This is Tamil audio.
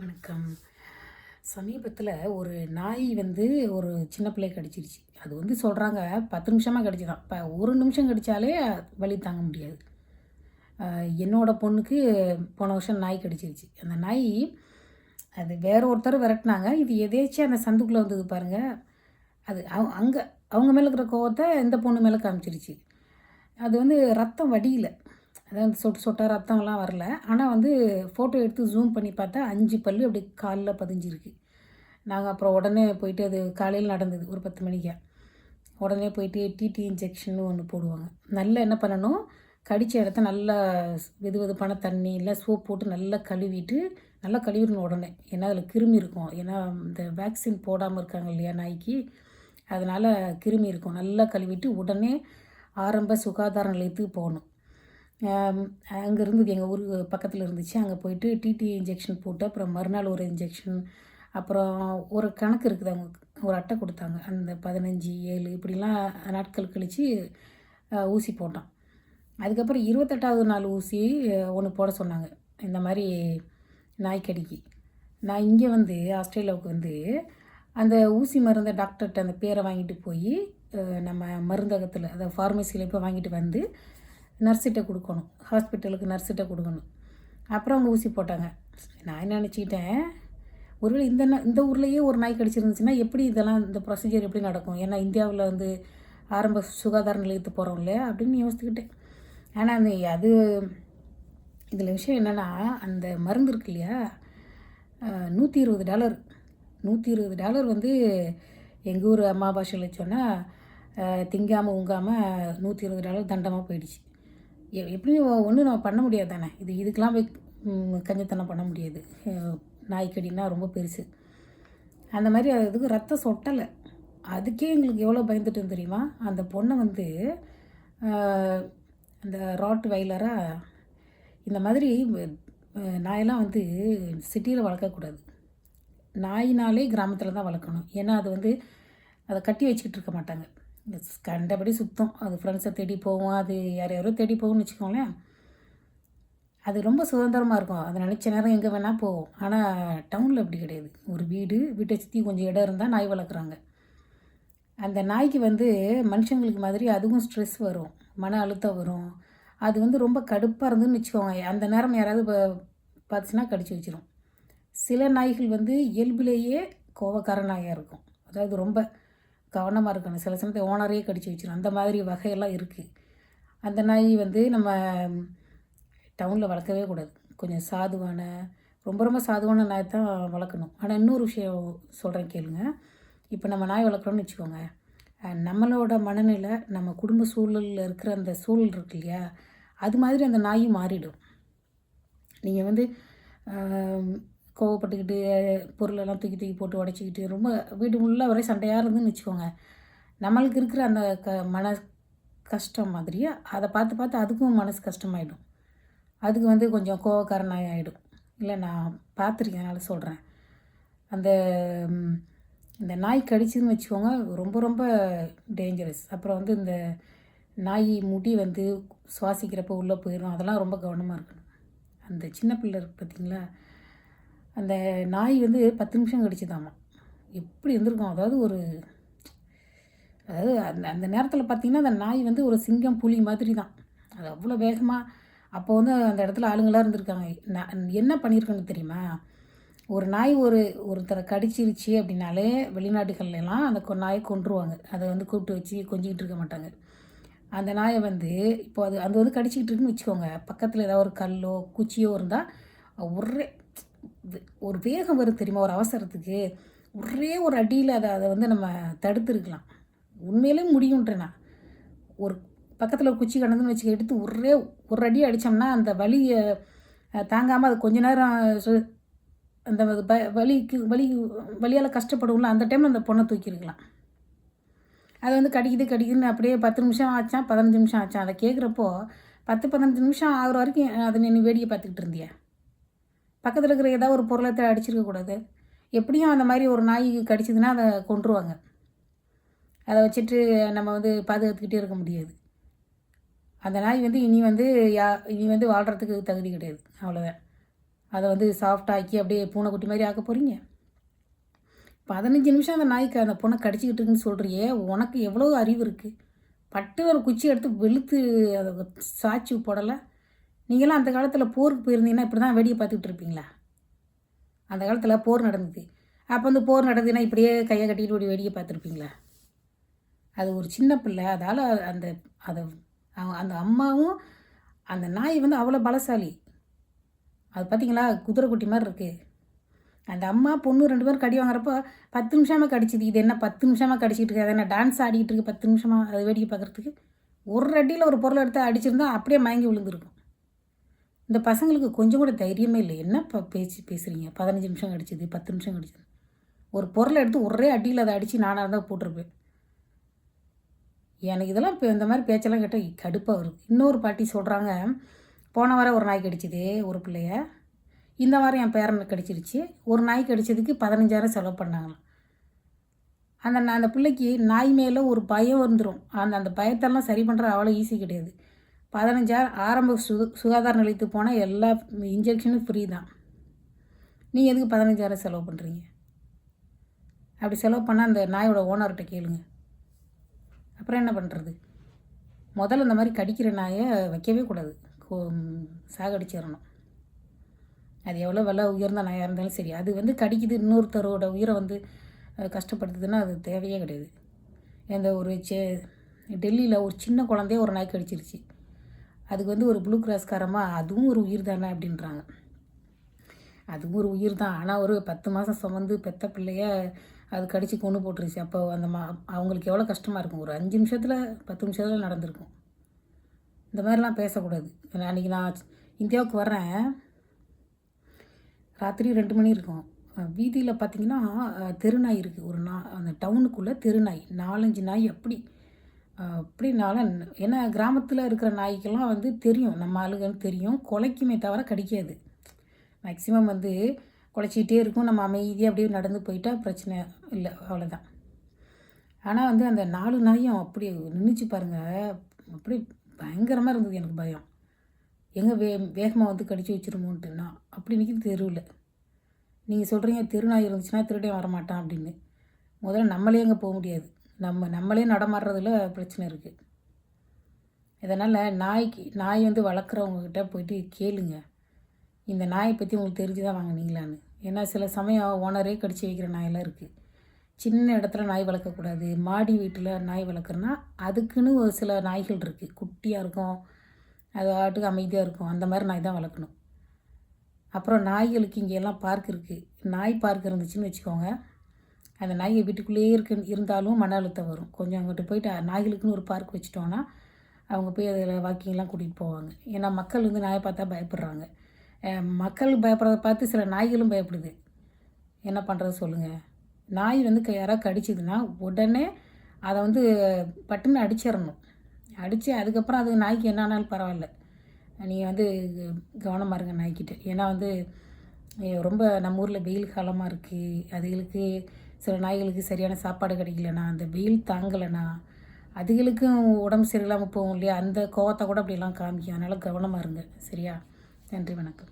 வணக்கம். சமீபத்தில் ஒரு நாய் வந்து ஒரு சின்ன பிள்ளை கடிச்சிருச்சு. அது வந்து சொல்கிறாங்க பத்து நிமிஷமாக கடிச்சுதான். இப்போ ஒரு நிமிஷம் கடித்தாலே வலி தாங்க முடியாது. என்னோடய என்னோட பொண்ணுக்கு போன வருஷம் நாய் கடிச்சிருச்சு. அந்த நாய் அது வேற ஒருத்தர் விரட்டினாங்க. இது எதேச்சும் அந்த சந்துக்குள்ளே வந்தது பாருங்கள் அது அவ அங்கே அவங்க மேலே இருக்கிற கோவத்தை இந்த பொண்ணு மேலே காமிச்சிருச்சு. அது வந்து ரத்தம் வடியலை. அதாவது சொட்டு சொட்டாக ரத்தம்லாம் வரல. ஆனால் வந்து ஃபோட்டோ எடுத்து ஜூம் பண்ணி பார்த்தா அஞ்சு பல்லு அப்படி காலில் பதிஞ்சிருக்கு. நாங்கள் அப்புறம் உடனே போயிட்டு அது காலையில் நடந்தது ஒரு பத்து மணிக்கா. உடனே போயிட்டு டிடி இன்ஜெக்ஷன் ஒன்று போடுவாங்க. நல்லா என்ன பண்ணணும்? கடித்த இடத்த நல்லா வெது வெதுப்பான தண்ணி இல்லை சோப் போட்டு நல்லா கழுவிட்டு நல்லா கழுவிடணும் உடனே. ஏன்னா அதில் கிருமி இருக்கும். ஏன்னா இந்த வேக்சின் போடாமல் இருக்காங்க இல்லையா நாய்க்கு? அதனால் கிருமி இருக்கும். நல்லா கழுவிட்டு உடனே ஆரம்ப சுகாதார நிலையத்துக்கு போகணும். அங்கே இருந்தது எங்கள் ஊர் பக்கத்தில் இருந்துச்சு. அங்கே போயிட்டு டிடி இன்ஜெக்ஷன் போட்டு அப்புறம் மறுநாள் ஒரு இன்ஜெக்ஷன் அப்புறம் ஒரு கணக்கு இருக்குது அவங்க ஒரு அட்டை கொடுத்தாங்க. அந்த பதினஞ்சு ஏழு இப்படிலாம் நாட்கள் கழித்து ஊசி போட்டோம் அதுக்கப்புறம் இருபத்தெட்டாவது நாள் ஊசி ஒன்று போட சொன்னாங்க. இந்த மாதிரி நாய்க்கடிக்கு. நான் இங்கே வந்து ஆஸ்திரேலியாவுக்கு வந்து அந்த ஊசி மருந்தை டாக்டர்கிட்ட அந்த பேரை வாங்கிட்டு போய் நம்ம மருந்தகத்தில் அதாவது ஃபார்மசியில் போய் வாங்கிட்டு வந்து நர்ஸிட்ட கொடுக்கணும். ஹாஸ்பிட்டலுக்கு நர்ஸிட்ட கொடுக்கணும். அப்புறம் அவங்க ஊசி போட்டாங்க. நான் என்ன நினச்சிக்கிட்டேன்? ஒருவேளை இந்த இந்த ஊர்லேயே ஒரு நாய் கடிச்சிருந்துச்சுன்னா எப்படி இதெல்லாம் இந்த ப்ரொசீஜர் எப்படி நடக்கும்? ஏன்னா இந்தியாவில் வந்து ஆரம்ப சுகாதார நிலையத்துக்கு போகிறோம் இல்லையா? அப்படின்னு யோசிச்சுக்கிட்டேன். ஆனால் அந்த அது இதில் விஷயம் என்னென்னா அந்த மருந்து இருக்கு இல்லையா? நூற்றி இருபது டாலர். நூற்றி இருபது டாலர் வந்து எங்கள் ஊர் அம்மா பாஷையில் சொன்னால் திங்காமல் உங்காமல் நூற்றி இருபது டாலர் தண்டமாக போயிடுச்சு. எப்படியும் ஒன்றும் நம்ம பண்ண முடியாது தானே? இது இதுக்கெலாம் போய் கஞ்சத்தனம் பண்ண முடியாது. நாய்க்கடினா ரொம்ப பெருசு. அந்த மாதிரி அதுக்கு ரத்தம் சொட்டலை. அதுக்கே எங்களுக்கு எவ்வளோ பயந்துட்டோம் தெரியுமா? அந்த பொண்ணை வந்து அந்த ராட் வயலராக இந்த மாதிரி நாயெல்லாம் வந்து சிட்டியில் வளர்க்கக்கூடாது நாயினாலே கிராமத்தில் தான் வளர்க்கணும். ஏன்னா அது வந்து அதை கட்டி வச்சுக்கிட்டு இருக்க மாட்டாங்க. கண்டபடி சுத்தம். அது ஃப்ரெண்ட்ஸை தேடி போகும் அது யார் யாரோ தேடி போகும்னு வச்சுக்கோங்களேன். அது ரொம்ப சுதந்திரமாக இருக்கும். அது நினச்ச நேரம் எங்கே வேணால் போகும் ஆனால் டவுனில் அப்படி கிடையாது. ஒரு வீடு வீட்டை சுற்றி கொஞ்சம் இடம் இருந்தால் நாய் வளர்க்குறாங்க. அந்த நாய்க்கு வந்து மனுஷங்களுக்கு மாதிரி அதுவும் ஸ்ட்ரெஸ் வரும். மன அழுத்தம் வரும். அது வந்து ரொம்ப கடுப்பாக இருந்துன்னு வச்சுக்கோங்க. அந்த நேரம் யாராவது ப- பார்த்துச்சுன்னா கடிச்சு வச்சிரும். சில நாய்கள் வந்து இயல்பிலேயே கோவக்கார நாயாக இருக்கும். அதாவது ரொம்ப கவனமாக இருக்கணும். சில சமயத்தை ஓனரையே கடிச்சு வச்சிரும். அந்த மாதிரி வகையெல்லாம் இருக்குது அந்த நாய் வந்து நம்ம டவுனில் வளர்க்கவே கூடாது. கொஞ்சம் சாதுவான ரொம்ப ரொம்ப சாதுவான நாய் தான் வளர்க்கணும். ஆனால் இன்னொரு விஷயம் சொல்கிறேன் கேளுங்க. இப்போ நம்ம நாய் வளர்க்குறோம்னு வச்சுக்கோங்க. நம்மளோட மனநிலை நம்ம குடும்ப சூழலில் இருக்கிற அந்த சூழல் இருக்கு இல்லையா? அது மாதிரி அந்த நாயும் மாறிடும். நீங்கள் வந்து கோவப்பட்டுக்கிட்டு பொருளெல்லாம் தூக்கி தூக்கி போட்டு உடச்சிக்கிட்டு ரொம்ப வீடு உள்ளே ஒரே சண்டையாக இருந்துன்னு வச்சுக்கோங்க. நம்மளுக்கு இருக்கிற அந்த க மன கஷ்டம் மாதிரியே அதை பார்த்து பார்த்து அதுக்கும் மனசு கஷ்டமாயிடும். அதுக்கு வந்து கொஞ்சம் கோவக்கார நாய் ஆகிடும் இல்லை நான் பார்த்துருக்கேன் அதனால் சொல்கிறேன் அந்த இந்த நாய் கடிச்சதுன்னு வச்சுக்கோங்க ரொம்ப ரொம்ப டேஞ்சரஸ் அப்புறம் வந்து இந்த நாய் முடி வந்து சுவாசிக்கிறப்ப உள்ளே போயிடும். அதெல்லாம் ரொம்ப கவனமாக இருக்கணும். அந்த சின்ன பிள்ளை இருக்கு பார்த்தீங்களா அந்த நாய் வந்து பத்து நிமிஷம் கடிச்சுதாமா. எப்படி இருந்திருக்கும்? அதாவது ஒரு அதாவது அந்த அந்த நேரத்தில் பார்த்தீங்கன்னா அந்த நாய் வந்து ஒரு சிங்கம் புலி மாதிரி தான் அது அவ்வளோ வேகமாக அப்போ வந்து அந்த இடத்துல ஆளுங்களாக இருந்திருக்காங்க. நான் என்ன பண்ணியிருக்கேன்னு தெரியுமா? ஒரு நாய் ஒரு ஒருத்தரை கடிச்சிருச்சு அப்படின்னாலே வெளிநாடுகள்லாம் அந்த கொ- நாயை கொன்றுவாங்க. அதை வந்து கூப்பிட்டு வச்சு கொஞ்சிக்கிட்டு இருக்க மாட்டாங்க. அந்த நாயை வந்து இப்போ அது அது வந்து கடிச்சிக்கிட்டு இருக்குன்னு வச்சுக்கோங்க. பக்கத்தில் ஏதாவது ஒரு கல்லோ குச்சியோ இருந்தால் ஒரே ஒரு வேகம் வரும் தெரியுமா? ஒரு அவசரத்துக்கு. ஒரே ஒரு அடியில் அதை அதை வந்து நம்ம தடுத்துருக்கலாம். உண்மையிலே முடியுன்றேன் ஒரு பக்கத்தில் ஒரு குச்சி கிடந்துன்னு வச்சு எடுத்து ஒரே ஒரு அடி அடித்தோம்னா அந்த வலியை தாங்காமல் அது கொஞ்ச நேரம் சு- அந்த ப- வலிக்கு வலி வலியால் கஷ்டப்படுவோம்ல அந்த டைமில் அந்த பொண்ணை தூக்கியிருக்கலாம். அது வந்து கடிக்குது கடிக்குதுன்னு அப்படியே பத்து நிமிஷம் ஆச்சான் பதினஞ்சு நிமிஷம் ஆச்சான் அதை கேட்குறப்போ பத்து பதினஞ்சு நிமிஷம் ஆகிற வரைக்கும் அதை நீ வேடிக்கை பார்த்துக்கிட்டு இருந்தியா? பக்கத்தில் இருக்கிற ஏதாவது ஒரு பொருளை அடிச்சிருக்க கூடாது. எப்படியும் அந்த மாதிரி ஒரு நாய் கடிச்சதுன்னா அதை கொன்றுவாங்க. அதை வச்சுட்டு நம்ம வந்து பாதுகாத்துக்கிட்டே இருக்க முடியாது. அந்த நாய் வந்து இனி வந்து யா இனி வந்து வாழ்கிறதுக்கு தகுதி கிடையாது. அவ்வளோதான் அதை வந்து சாஃப்டாக்கி அப்படியே பூனைக்குட்டி மாதிரி ஆக்க போகிறீங்க பதினஞ்சு நிமிஷம் அந்த நாய்க்கு அந்த பொண்ணை கடிச்சிக்கிட்டு இருக்குன்னு சொல்கிறியே உனக்கு எவ்வளோ அறிவு இருக்குது பட்டு ஒரு குச்சி எடுத்து வெளுத்து அதை சாய்ச்சி போடலை. நீங்களாம் அந்த காலத்தில் போருக்கு போயிருந்தீங்கன்னா இப்படி தான் வெடியை பார்த்துக்கிட்டு இருப்பீங்களா? அந்த காலத்தில் போர் நடந்தது. அப்போ வந்து போர் நடந்ததுன்னா இப்படியே கையை கட்டிக்கிட்டு ஓடி வேடிக்கை பார்த்துருப்பீங்களா? அது ஒரு சின்ன பிள்ளை அதால் அந்த அதை அந்த அம்மாவும் அந்த நாய் வந்து அவ்வளோ பலசாலி. அது பார்த்தீங்களா குதிரை குட்டி மாதிரி இருக்குது அந்த அம்மா பொண்ணு ரெண்டு பேரும் கடி வாங்குறப்போ பத்து நிமிஷமாக கடிச்சிது. இது என்ன பத்து நிமிஷமாக கடிச்சிட்டு இருக்கு? அது என்ன டான்ஸ் ஆடிக்கிட்டு இருக்கு பத்து நிமிஷமாக அது வேடிக்கை பார்க்குறதுக்கு? ஒரு அடியில் ஒரு பொருள் எடுத்து அடிச்சிருந்தா அப்படியே மயங்கி விழுந்துருக்கும். இந்த பசங்களுக்கு கொஞ்சம் கூட தைரியமே இல்லை. என்ன இப்போ பேச்சு பேசுகிறீங்க பதினஞ்சு நிமிஷம் கிடச்சிது பத்து நிமிஷம் கிடச்சிது. ஒரு பொருளை எடுத்து ஒரே அடியில் அதை அடித்து நானாக இருந்தால் போட்டிருப்பேன். எனக்கு இதெல்லாம் இப்போ இந்த மாதிரி பேச்செல்லாம் கேட்டால் கடுப்பாக வருது இன்னொரு பாட்டி சொல்கிறாங்க போன வாரம் ஒரு நாய் கடிச்சிது ஒரு பிள்ளைய. இந்த வாரம் என் பேரனுக்கு கடிச்சிருச்சு. ஒரு நாய் கடிச்சதுக்கு பதினஞ்சாயிரம் செலவு பண்ணாங்களாம். அந்த அந்த பிள்ளைக்கு நாய் மேலே ஒரு பயம் வந்துடும் அந்த அந்த பயத்தெல்லாம் சரி பண்ணுறது அவ்வளோ ஈஸி கிடையாது. பதினஞ்சாயிரம் ஆரம்ப சு சுகாதார நிலையத்துக்கு போனால் எல்லா இன்ஜெக்ஷனும் ஃப்ரீ தான் நீங்கள் எதுக்கு பதினஞ்சாயிரம் செலவு பண்ணுறீங்க அப்படி செலவு பண்ணால் அந்த நாயோட ஓனர்கிட்ட கேளுங்க. அப்புறம் என்ன பண்ணுறது முதல்ல இந்த மாதிரி கடிக்கிற நாயை வைக்கவே கூடாது. கோ- சாகடிச்சிடணும். அது எவ்வளோ விலை உயர்ந்த நாயாக இருந்தாலும் சரி அது வந்து கடிக்குது. இன்னொருத்தரோட உயிரை வந்து கஷ்டப்படுத்துதுன்னா அது தேவையே கிடையாது. இந்த ஒரு சே டெல்லியில் ஒரு சின்ன குழந்தைய ஒரு நாய் கடிச்சிருச்சு. அதுக்கு வந்து ஒரு ப்ளூ கிராஸ்காரமாக அதுவும் ஒரு உயிர் தானே அப்படின்றாங்க. அதுவும் ஒரு உயிர் தான். ஆனால் ஒரு பத்து மாதம் சுமந்து பெத்த பிள்ளைய அது கடித்து கொண்டு போட்டுருச்சு. அப்போ அந்த மா அவங்களுக்கு எவ்வளோ கஷ்டமாக இருக்கும். ஒரு அஞ்சு நிமிஷத்தில் பத்து நிமிஷத்தில் நடந்திருக்கும். இந்த மாதிரிலாம் பேசக்கூடாது. அன்றைக்கி நான் இந்தியாவுக்கு வர்றேன். ராத்திரி ரெண்டு மணி இருக்கும். வீதியில் பார்த்தீங்கன்னா தெருநாய் இருக்குது ஒரு நா அந்த டவுனுக்குள்ளே தெருநாய் நாலஞ்சு நாய் அப்படி அப்படின்னாலும் ஏன்னா கிராமத்தில் இருக்கிற நாய்க்கெல்லாம் வந்து தெரியும். நம்ம ஆளுகள் தெரியும். குலைக்குமே தவிர கடிக்காது. மேக்ஸிமம் வந்து குலைச்சிக்கிட்டே இருக்கும். நம்ம அமைதியாக அப்படியே நடந்து போயிட்டால் பிரச்சனை இல்லை அவ்வளோதான் ஆனால் வந்து அந்த நாலு நாயும் அப்படி நின்றுச்சு பாருங்கள் அப்படி பயங்கரமாக இருந்தது எனக்கு பயம். எங்கே வே வேகமாக வந்து கடிச்சு வச்சிருமோன்ட்டு நான் அப்படி நிற்கிது தெருவில். நீங்கள் சொல்கிறீங்க தெருநாய் இருந்துச்சுன்னா திருடே வரமாட்டான் அப்படின்னு. முதல்ல நம்மளே அங்கே போக முடியாது. நம்ம நம்மளே நடமாடுறதுல பிரச்சனை இருக்குது இதனால் நாய்க்கு நாய் வந்து வளர்க்குறவங்கக்கிட்ட போயிட்டு கேளுங்க. இந்த நாயை பற்றி உங்களுக்கு தெரிஞ்சு தான் வாங்கினீங்களான்னு. ஏன்னா சில சமயம் ஓனரே கடிச்சு வைக்கிற நாயெல்லாம் இருக்குது சின்ன இடத்துல நாய் வளர்க்கக்கூடாது. மாடி வீட்டில் நாய் வளர்க்குறனா அதுக்குன்னு ஒரு சில நாய்கள் இருக்குது குட்டியாக இருக்கும். அது ஆட்டுக்கு அமைதியாக இருக்கும். அந்த மாதிரி நாய் தான் வளர்க்கணும். அப்புறம் நாய்களுக்கு இங்கே எல்லாம் பார்க் இருக்குது நாய் பார்க் இருந்துச்சுன்னு வச்சுக்கோங்க. அந்த நாய்கள் வீட்டுக்குள்ளேயே இருக்கு இருந்தாலும் மன அழுத்தம் வரும். கொஞ்சம் அங்கிட்டு போயிட்டு நாய்களுக்குன்னு ஒரு பார்க் வச்சுட்டோன்னா அவங்க போய் அதில் வாக்கிங்லாம் கூட்டிகிட்டு போவாங்க. ஏன்னா மக்கள் வந்து நாயை பார்த்தா பயப்படுறாங்க. மக்கள் பயப்படுறத பார்த்து சில நாய்களும் பயப்படுது. என்ன பண்ணுறது சொல்லுங்கள் நாய் வந்து யாராவது கடிச்சிதுன்னா உடனே அதை வந்து பட்டுன்னு அடிச்சிடணும். அடித்து அதுக்கப்புறம் அது நாய்க்கு என்ன ஆனாலும் பரவாயில்ல. நீங்கள் வந்து கவனமாக இருங்க நாய்க்கிட்ட ஏன்னா வந்து ரொம்ப நம்ம ஊரில் வெயில் காலமாக இருக்குது அதுகளுக்கு சில நாய்களுக்கு சரியான சாப்பாடு கிடைக்கலண்ணா அந்த வெயில் தாங்கலைண்ணா அதுகளுக்கும் உடம்பு சரியில்லாமல் போகும் இல்லையா? அந்த கோவத்தை கூட அப்படிலாம் காமிக்கும். அதனால் கவனமாக இருங்க. சரியா? நன்றி வணக்கம்.